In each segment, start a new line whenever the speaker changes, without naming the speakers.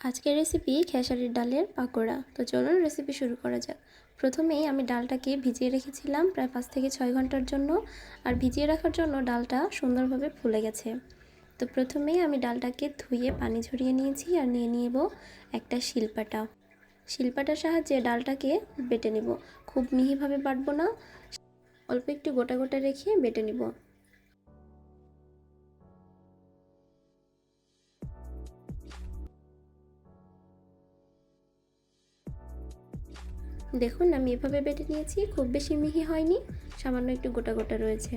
আজকের রেসিপি খেসারির ডালের পাকোড়া। তো চলুন রেসিপি শুরু করা যাক। প্রথমেই আমি ডালটাকে ভিজিয়ে রেখেছিলাম প্রায় পাঁচ থেকে ছয় ঘণ্টার জন্য আর ভিজিয়ে রাখার জন্য ডালটা সুন্দরভাবে ফুলে গেছে। তো প্রথমেই আমি ডালটাকে ধুয়ে পানি ঝরিয়ে নিয়েছি আর নিয়ে নিব একটা শিলপাটা। শিলপাটার সাহায্যে ডালটাকে বেটে নেব। খুব মিহিভাবে বাটবো না। অল্প একটু গোটা গোটা রেখে বেটে নিব। দেখুন, আমি এভাবে বেটে নিয়েছি, খুব বেশি মিহি হয়নি, সামান্য একটু গোটা গোটা রয়েছে।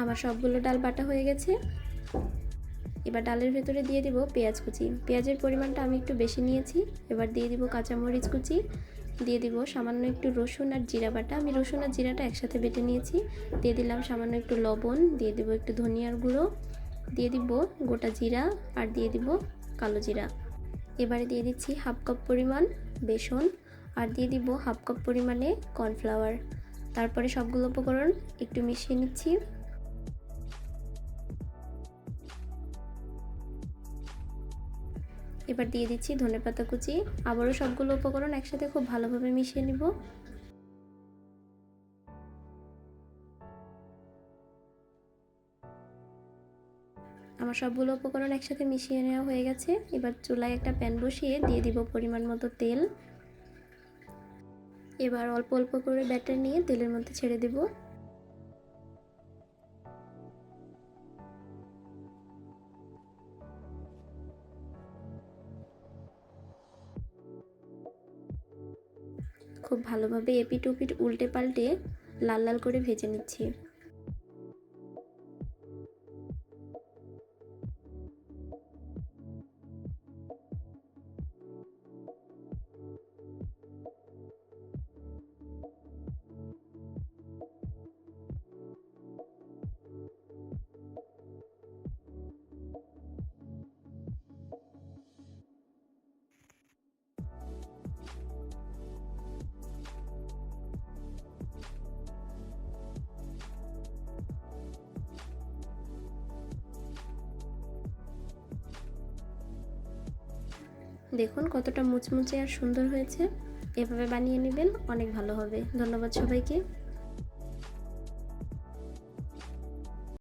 আমার সবগুলো ডাল বাটা হয়ে গেছে। এবার ডালের ভেতরে দিয়ে দিব পেঁয়াজ কুচি। পেঁয়াজের পরিমাণটা আমি একটু বেশি নিয়েছি, এবার দিয়ে দিব কাঁচামরিচ কুচি। দিয়ে দিব সামান্য একটু রসুন আর জিরা বাটা। আমি রসুন আর জিরাটা একসাথে বেটে নিয়েছি। দিয়ে দিলাম সামান্য একটু লবণ, দিয়ে দিব একটু ধনিয়ার গুঁড়ো। দিয়ে দিব গোটা জিরা আর দিয়ে দিব কালো জিরা। এবারে দিয়ে দিচ্ছি হাফ কাপ পরিমাণ বেসন আর দিয়ে দিব হাফ কাপ পরিমাণে কর্নফ্লাওয়ার। তারপরে সবগুলো উপকরণ একটু মিশিয়ে নিচ্ছি। এবার দিয়ে দিচ্ছি ধনেপাতা কুচি। আবারও সবগুলো উপকরণ একসাথে খুব ভালোভাবে মিশিয়ে নিব। আমার সবগুলো উপকরণ একসাথে মিশিয়ে নেওয়া হয়ে গেছে। এবার চুলায় একটা প্যান বসিয়ে দিয়ে দিব পরিমাণ মতো তেল। এবার অল্প অল্প করে ব্যাটার নিয়ে তেলের মধ্যে ছেড়ে দেবো। খুব ভালোভাবে এপিট ওপিট উল্টে পাল্টে লাল লাল করে ভেজে নিচ্ছি। দেখুন কতটা মুচমুচে আর সুন্দর হয়েছে। এভাবে বানিয়ে নেবেন অনেক ভালো হবে। ধন্যবাদ সবাইকে।